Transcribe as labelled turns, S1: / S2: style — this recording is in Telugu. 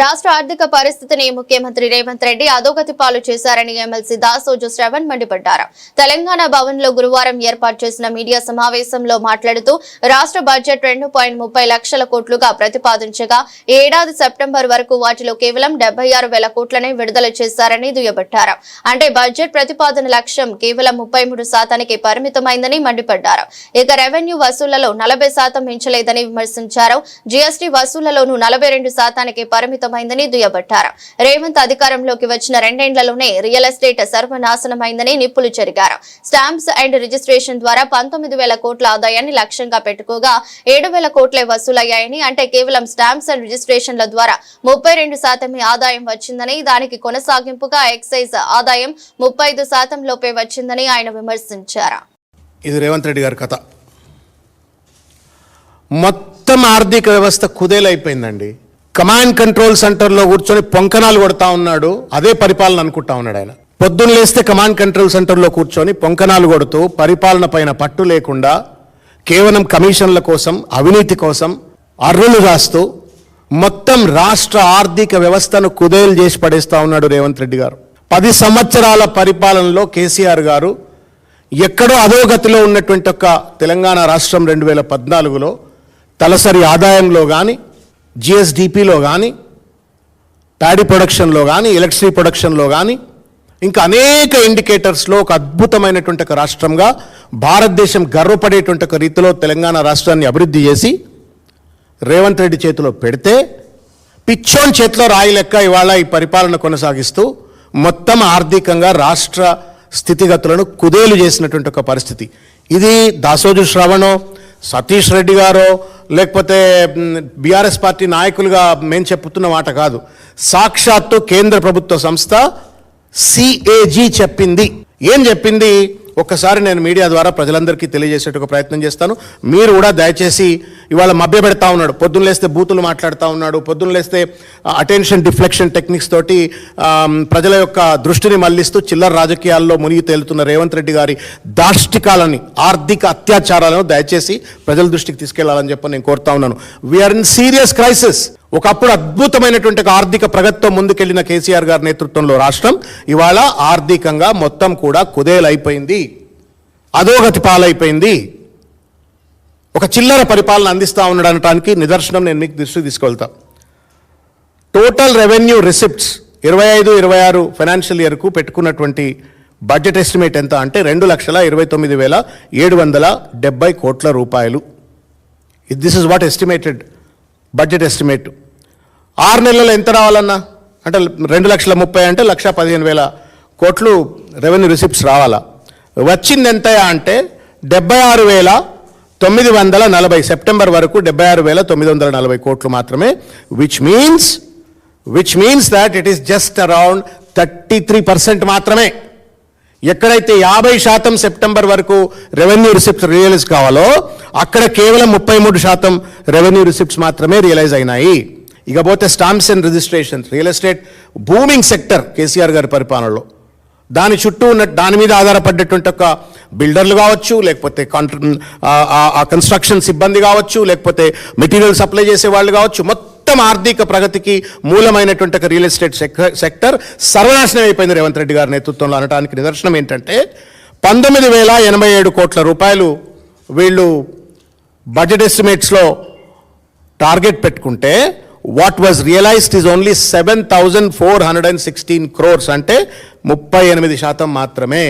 S1: రాష్ట్ర ఆర్థిక పరిస్థితిని ముఖ్యమంత్రి రేవంత్ రెడ్డి అధోగతి పాలు చేశారని ఎమ్మెల్సీ దాసోజు శ్రవణ్ మండిపడ్డారు. తెలంగాణ భవన్లో గురువారం ఏర్పాటు చేసిన మీడియా సమావేశంలో మాట్లాడుతూ రాష్ట్ర బడ్జెట్ రెండు పాయింట్ ముప్పై లక్షల కోట్లుగా ప్రతిపాదించగా ఏడాది సెప్టెంబర్ వరకు వాటిలో కేవలం డెబ్బై ఆరు వేల కోట్లనే విడుదల చేశారని దుయ్యబట్టారు. అంటే బడ్జెట్ ప్రతిపాదన లక్ష్యం కేవలం ముప్పై మూడు శాతానికి పరిమితమైందని మండిపడ్డారు. ఇక రెవెన్యూ వసూళ్ళలో నలభై శాతం మించలేదని విమర్శించారు. జీఎస్టీ వసూళ్ళలోనూ నలభై రెండు శాతానికి పరిమితమైందని దుయ్యబట్టారు. రేవంత్ అధికారంలోకి వచ్చిన రెండేండ్లలోనే రియల్ ఎస్టేట్ సర్వనాశనమైందని నిప్పులు చెరిగారు. స్టాంప్స్ అండ్ రిజిస్ట్రేషన్ ద్వారా పంతొమ్మిది వేల కోట్ల ఆదాయాన్ని లక్ష్యంగా పెట్టుకోగా ఏడు వేల కోట్లే వసూలయ్యాయని అంటే కేవలం స్టాంప్స్ అండ్ రిజిస్ట్రేషన్ల ద్వారా ముప్పై రెండు శాతమే ఆదాయం వచ్చిందని దానికి కొనసాగింపుగా ఎక్సైజ్ ఆదాయం ముప్పై ఐదు శాతం లోపే వచ్చిందని ఆయన విమర్శించారు.
S2: ఇది రేవంత్ రెడ్డి గారి కథ. మొత్తం ఆర్థిక వ్యవస్థ కుదేలైపోయిందండి. కమాండ్ కంట్రోల్ సెంటర్లో కూర్చొని పొంకనాలు కొడతా ఉన్నాడు. అదే పరిపాలన అనుకుంటా ఉన్నాడు ఆయన. పొద్దున్న లేస్తే కమాండ్ కంట్రోల్ సెంటర్లో కూర్చొని పొంకనాలు కొడుతూ పరిపాలన పైన పట్టు లేకుండా కేవలం కమిషన్ల కోసం అవినీతి కోసం అర్రులు రాస్తూ మొత్తం రాష్ట్ర ఆర్థిక వ్యవస్థను కుదేలు చేసి పడేస్తా ఉన్నాడు రేవంత్ రెడ్డి గారు. పది సంవత్సరాల పరిపాలనలో కేసీఆర్ గారు ఎక్కడో అధోగతిలో ఉన్నటువంటి ఒక తెలంగాణ రాష్ట్రం రెండు వేల పద్నాలుగులో తలసరి ఆదాయంలో కానీ జిఎస్డిపిలో కానీ ప్యాడీ ప్రొడక్షన్లో కానీ ఎలక్ట్రిసిటీ ప్రొడక్షన్లో కానీ ఇంకా అనేక ఇండికేటర్స్లో ఒక అద్భుతమైనటువంటి ఒక రాష్ట్రంగా భారతదేశం గర్వపడేటువంటి ఒక రీతిలో తెలంగాణ రాష్ట్రాన్ని అభివృద్ధి చేసి రేవంత్ రెడ్డి చేతిలో పెడితే పిచ్చోన్ చేతిలో రాయి లెక్క ఇవాళ ఈ పరిపాలన కొనసాగిస్తూ మొత్తం ఆర్థికంగా రాష్ట్ర స్థితిగతులను కుదేలు చేసినటువంటి ఒక పరిస్థితి. ఇది దాసోజు శ్రవణో సతీష్ రెడ్డి గారో లేకపోతే బీఆర్ఎస్ పార్టీ నాయకులుగా మేము చెప్పుతున్న మాట కాదు. సాక్షాత్తు కేంద్ర ప్రభుత్వ సంస్థ సిఏజీ చెప్పింది. ఏం చెప్పింది? ఒక్కసారి నేను మీడియా ద్వారా ప్రజలందరికీ తెలియజేసేట ప్రయత్నం చేస్తాను. మీరు కూడా దయచేసి ఇవాళ మభ్య పెడతా ఉన్నాడు. పొద్దున్న లేస్తే బూతులు మాట్లాడుతూ ఉన్నాడు. పొద్దున్న లేస్తే అటెన్షన్ డిఫ్లెక్షన్ టెక్నిక్స్ తోటి ప్రజల యొక్క దృష్టిని మళ్ళిస్తూ చిల్లర రాజకీయాల్లో మునిగి తేలుతున్న రేవంత్ రెడ్డి గారి దాష్టికాలని ఆర్థిక అత్యాచారాలను దయచేసి ప్రజల దృష్టికి తీసుకెళ్ళాలని చెప్పి నేను కోరుతా ఉన్నాను. వీఆర్ ఇన్ సీరియస్ క్రైసిస్ ఒకప్పుడు అద్భుతమైనటువంటి ఆర్థిక ప్రగతితో ముందుకెళ్ళిన కేసీఆర్ గారి నేతృత్వంలో రాష్ట్రం ఇవాళ ఆర్థికంగా మొత్తం కూడా కుదేలైపోయింది అధోగతి పాలైపోయింది. ఒక చిల్లర పరిపాలన అందిస్తా ఉండడానికి నిదర్శనం నేను మీకు దృష్టి తీసుకెళ్తా. టోటల్ రెవెన్యూ రిసిప్ట్స్ ఇరవై ఐదు ఇరవై ఆరు ఫైనాన్షియల్ ఇయర్కు పెట్టుకున్నటువంటి బడ్జెట్ ఎస్టిమేట్ ఎంత అంటే రెండు లక్షల ఇరవై తొమ్మిది వేల ఏడు వందల డెబ్బై కోట్ల రూపాయలు. This is what estimated budget estimate ఆరు నెలల్లో ఎంత రావాలన్నా? అంటే రెండు లక్షల ముప్పై అంటే లక్ష పదిహేను వేల కోట్లు రెవెన్యూ రిసిప్ట్స్ రావాలా? వచ్చింది ఎంత అంటే డెబ్బై ఆరు వేల తొమ్మిది వందల నలభై సెప్టెంబర్ వరకు డెబ్బై ఆరు వేల తొమ్మిది వందల నలభై కోట్లు మాత్రమే which means which means that it is just around thirty three percent మాత్రమే. ఎక్కడైతే యాభై శాతం సెప్టెంబర్ వరకు రెవెన్యూ రిసిప్ట్స్ రియలైజ్ కావాలో అక్కడ కేవలం ముప్పై మూడు శాతం రెవెన్యూ రిసిప్ట్స్ మాత్రమే రియలైజ్ అయినాయి. ఇకపోతే stamps and registration real estate booming sector KCR గారి పరిపాలనలో. దాని చుట్టూ ఉన్న దాని మీద ఆధారపడ్డటువంటి ఒక బిల్డర్లు కావచ్చు లేకపోతే కాంట్ర ఆ- కన్స్ట్రక్షన్ సిబ్బంది కావచ్చు లేకపోతే మెటీరియల్ సప్లై చేసే వాళ్ళు కావచ్చు మొత్తం ఆర్థిక ప్రగతికి మూలమైనటువంటి ఒక రియల్ ఎస్టేట్ సెక్టర్ సర్వనాశనం అయిపోయింది రేవంత్ రెడ్డి గారి నేతృత్వంలో అనడానికి నిదర్శనం ఏంటంటే పంతొమ్మిది వేల ఎనభై ఏడు కోట్ల రూపాయలు వీళ్ళు బడ్జెట్ ఎస్టిమేట్స్లో టార్గెట్ పెట్టుకుంటే what was realised is only seven thousand four hundred and sixteen crores అంటే ముప్పై ఎనిమిది శాతం మాత్రమే.